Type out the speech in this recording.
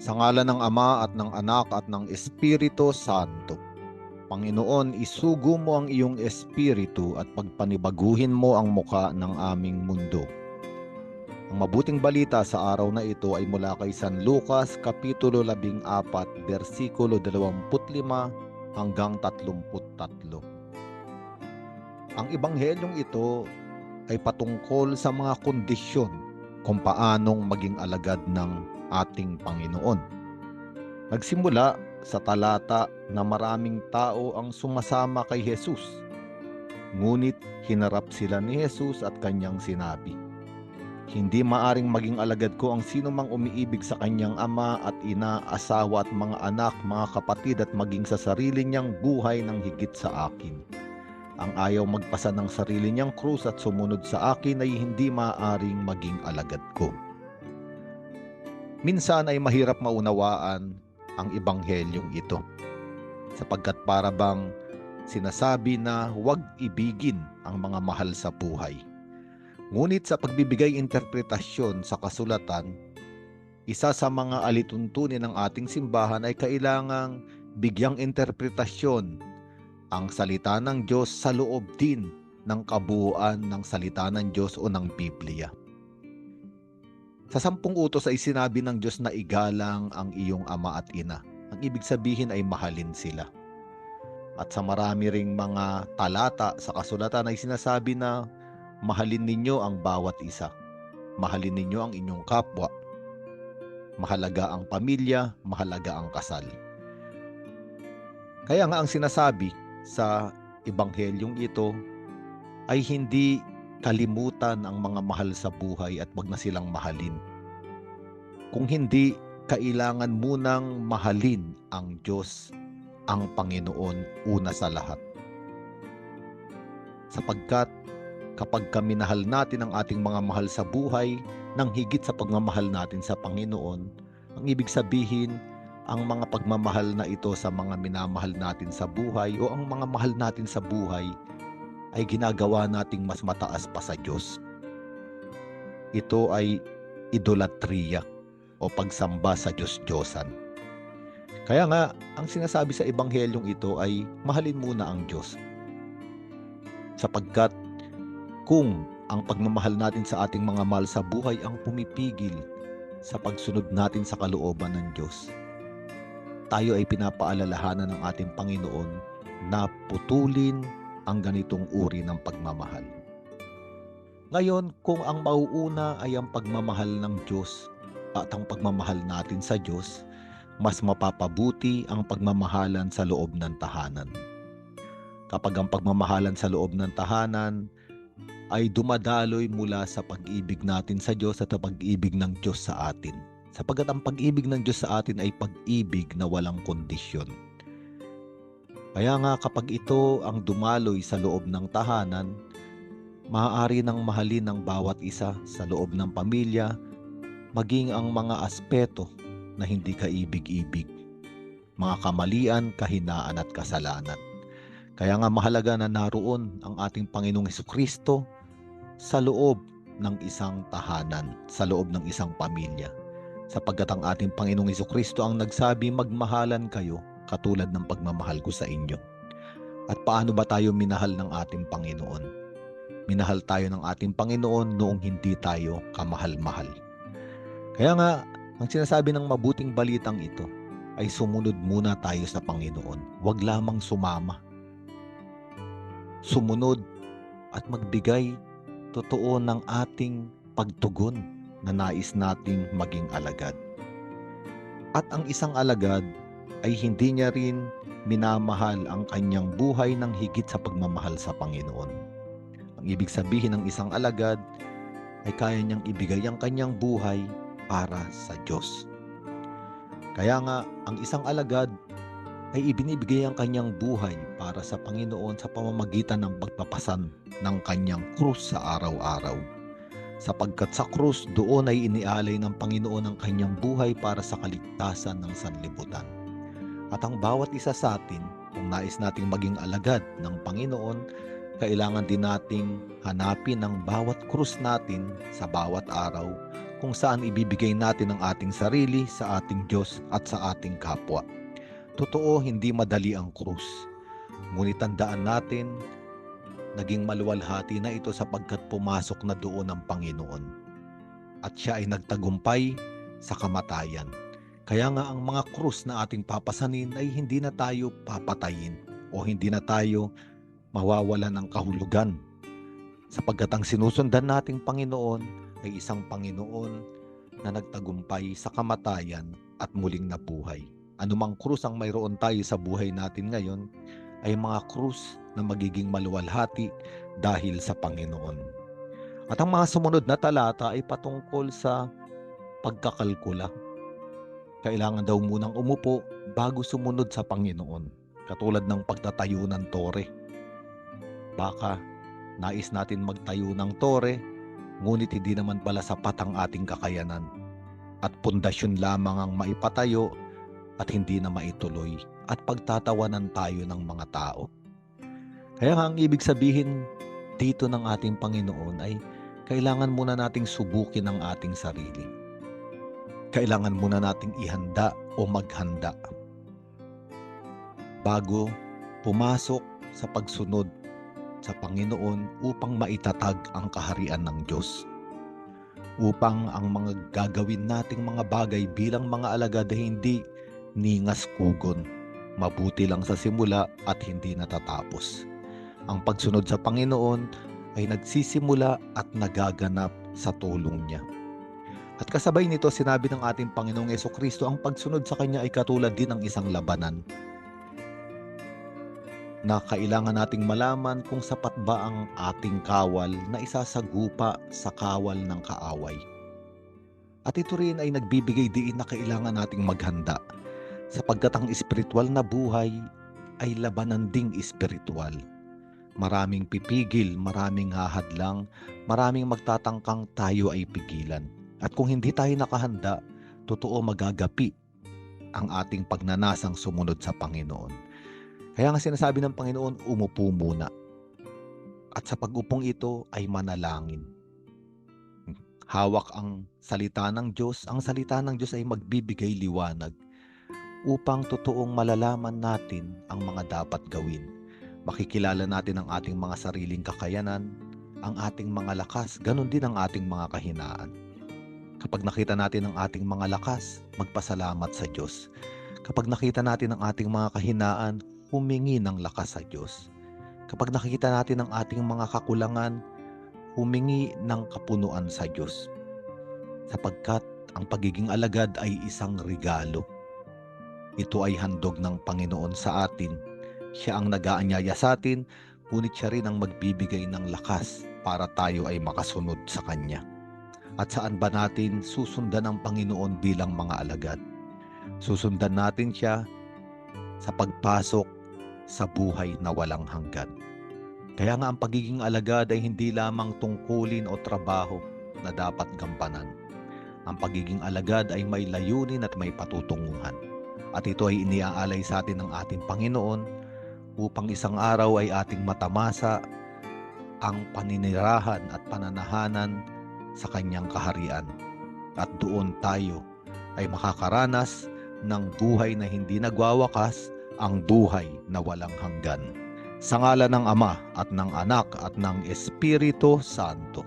Sa ngala ng Ama at ng Anak at ng Espiritu Santo. Panginoon, isugo mo ang iyong espiritu at pagpanibaguhin mo ang muka ng aming mundo. Ang mabuting balita sa araw na ito ay mula kay San Lucas, Kapitulo 14, versikulo 25 hanggang 33. Ang ebanghelyong ito ay patungkol sa mga kondisyon kung paanong maging alagad ng ating Panginoon. Nagsimula sa talata na maraming tao ang sumasama kay Jesus. Ngunit hinarap sila ni Jesus at kanyang sinabi, Hindi maaring maging alagad ko ang sino mang umiibig sa kanyang ama at ina, asawa at mga anak, mga kapatid at maging sa sarili niyang buhay ng higit sa akin. Ang ayaw magpasa ng sarili niyang krus at sumunod sa akin ay hindi maaring maging alagad ko. Minsan ay mahirap maunawaan ang ebanghelyong ito sapagkat para bang sinasabi na huwag ibigin ang mga mahal sa buhay. Ngunit sa pagbibigay interpretasyon sa kasulatan, isa sa mga alituntunin ng ating simbahan ay kailangang bigyang interpretasyon ang salita ng Diyos sa loob din ng kabuuan ng salita ng Diyos o ng Biblia. Sa sampung utos ay sinabi ng Diyos na igalang ang iyong ama at ina. Ang ibig sabihin ay mahalin sila. At sa marami ring mga talata sa kasulatan ay sinasabi na mahalin ninyo ang bawat isa. Mahalin ninyo ang inyong kapwa. Mahalaga ang pamilya, mahalaga ang kasal. Kaya nga ang sinasabi sa ebanghelyong ito ay hindi kalimutan ang mga mahal sa buhay at wag na silang mahalin. Kung hindi, kailangan munang mahalin ang Diyos, ang Panginoon, una sa lahat. Sapagkat kapag kami nahal natin ang ating mga mahal sa buhay nang higit sa pagmamahal natin sa Panginoon, ang ibig sabihin, ang mga pagmamahal na ito sa mga minamahal natin sa buhay o ang mga mahal natin sa buhay ay ginagawa nating mas mataas pa sa Diyos. Ito ay idolatria o pagsamba sa Diyos-Diyosan. Kaya nga, ang sinasabi sa ebanghelyong ito ay mahalin muna ang Diyos. Sapagkat kung ang pagmamahal natin sa ating mga mahal sa buhay ang pumipigil sa pagsunod natin sa kalooban ng Diyos, tayo ay pinapaalalahanan ng ating Panginoon na putulin ang ganitong uri ng pagmamahal. Ngayon, kung ang mauuna ay ang pagmamahal ng Diyos at ang pagmamahal natin sa Diyos, mas mapapabuti ang pagmamahalan sa loob ng tahanan. Kapag ang pagmamahalan sa loob ng tahanan ay dumadaloy mula sa pag-ibig natin sa Diyos at ang pag-ibig ng Diyos sa atin. Sapagkat ang pag-ibig ng Diyos sa atin ay pag-ibig na walang kondisyon. Kaya nga kapag ito ang dumaloy sa loob ng tahanan, maaari nang mahalin ng bawat isa sa loob ng pamilya, maging ang mga aspeto na hindi kaibig-ibig, mga kamalian, kahinaan at kasalanan. Kaya nga mahalaga na naroon ang ating Panginoong Heso Kristo sa loob ng isang tahanan, sa loob ng isang pamilya. Sapagkat ang ating Panginoong Heso Kristo ang nagsabi, magmahalan kayo katulad ng pagmamahal ko sa inyo. At paano ba tayo minahal ng ating Panginoon? Minahal tayo ng ating Panginoon noong hindi tayo kamahal-mahal. Kaya nga, ang sinasabi ng mabuting balitang ito ay sumunod muna tayo sa Panginoon. Huwag lamang sumama. Sumunod at magbigay totoo ng ating pagtugon na nais nating maging alagad. At ang isang alagad ay hindi niya rin minamahal ang kanyang buhay ng higit sa pagmamahal sa Panginoon. Ang ibig sabihin ng isang alagad ay kaya niyang ibigay ang kanyang buhay para sa Diyos. Kaya nga, ang isang alagad ay ibinibigay ang kanyang buhay para sa Panginoon sa pamamagitan ng pagpapasan ng kanyang krus sa araw-araw. Sapagkat sa krus, doon ay inialay ng Panginoon ang kanyang buhay para sa kaligtasan ng sanlibutan. At ang bawat isa sa atin, kung nais nating maging alagad ng Panginoon, kailangan din nating hanapin ang bawat krus natin sa bawat araw kung saan ibibigay natin ang ating sarili sa ating Diyos at sa ating kapwa. Totoo, hindi madali ang krus. Ngunit tandaan natin, naging maluwalhati na ito sapagkat pumasok na doon ang Panginoon. At siya ay nagtagumpay sa kamatayan. Kaya nga ang mga krus na ating papasanin ay hindi na tayo papatayin o hindi na tayo mawawalan ng kahulugan. Sapagkat ang sinusundan nating Panginoon ay isang Panginoon na nagtagumpay sa kamatayan at muling nabuhay. Anumang krus ang mayroon tayo sa buhay natin ngayon ay mga krus na magiging maluwalhati dahil sa Panginoon. At ang mga sumunod na talata ay patungkol sa pagkakalkula. Kailangan daw munang umupo bago sumunod sa Panginoon. Katulad ng pagtatayo ng tore. Baka nais natin magtayo ng tore, ngunit hindi naman pala sapat ang ating kakayanan. At pundasyon lamang ang maipatayo at hindi na maituloy. At pagtatawanan tayo ng mga tao. Kaya nga ang ibig sabihin dito ng ating Panginoon ay kailangan muna nating subukin ang ating sarili kailangan muna nating ihanda o maghanda bago pumasok sa pagsunod sa Panginoon upang maitatag ang kaharian ng Diyos. Upang ang mga gagawin nating mga bagay bilang mga alagad ay hindi ningas kugon, mabuti lang sa simula at hindi natatapos. Ang pagsunod sa Panginoon ay nagsisimula at nagaganap sa tulong niya. At kasabay nito, sinabi ng ating Panginoong Yeso Kristo, ang pagsunod sa Kanya ay katulad din ng isang labanan na kailangan nating malaman kung sapat ba ang ating kawal na isasagupa sa kawal ng kaaway. At ito rin ay nagbibigay diin na kailangan nating maghanda sapagkat ang espiritual na buhay ay labanan ding espiritual. Maraming pipigil, maraming hahadlang, maraming magtatangkang tayo ay pigilan. At kung hindi tayo nakahanda, totoo magagapi ang ating pagnanasang sumunod sa Panginoon. Kaya nga sinasabi ng Panginoon, umupo muna. At sa pag-upong ito ay manalangin. Hawak ang salita ng Diyos. Ang salita ng Diyos ay magbibigay liwanag upang totoong malalaman natin ang mga dapat gawin. Makikilala natin ang ating mga sariling kakayanan, ang ating mga lakas, ganun din ang ating mga kahinaan. Kapag nakita natin ang ating mga lakas, magpasalamat sa Diyos. Kapag nakita natin ang ating mga kahinaan, humingi ng lakas sa Diyos. Kapag nakikita natin ang ating mga kakulangan, humingi ng kapunuan sa Diyos. Sapagkat ang pagiging alagad ay isang regalo. Ito ay handog ng Panginoon sa atin. Siya ang nagaanyaya sa atin, ngunit siya rin ang magbibigay ng lakas para tayo ay makasunod sa Kanya. At saan ba natin susundan ang Panginoon bilang mga alagad? Susundan natin siya sa pagpasok sa buhay na walang hanggan. Kaya nga ang pagiging alagad ay hindi lamang tungkulin o trabaho na dapat gampanan. Ang pagiging alagad ay may layunin at may patutunguhan. At ito ay iniaalay sa atin ng ating Panginoon upang isang araw ay ating matamasa ang paninirahan at pananahanan sa kanyang kaharian. At doon tayo ay makakaranas ng buhay na hindi nagwawakas ang buhay na walang hanggan. Sa ngala ng Ama at ng Anak at ng Espiritu Santo.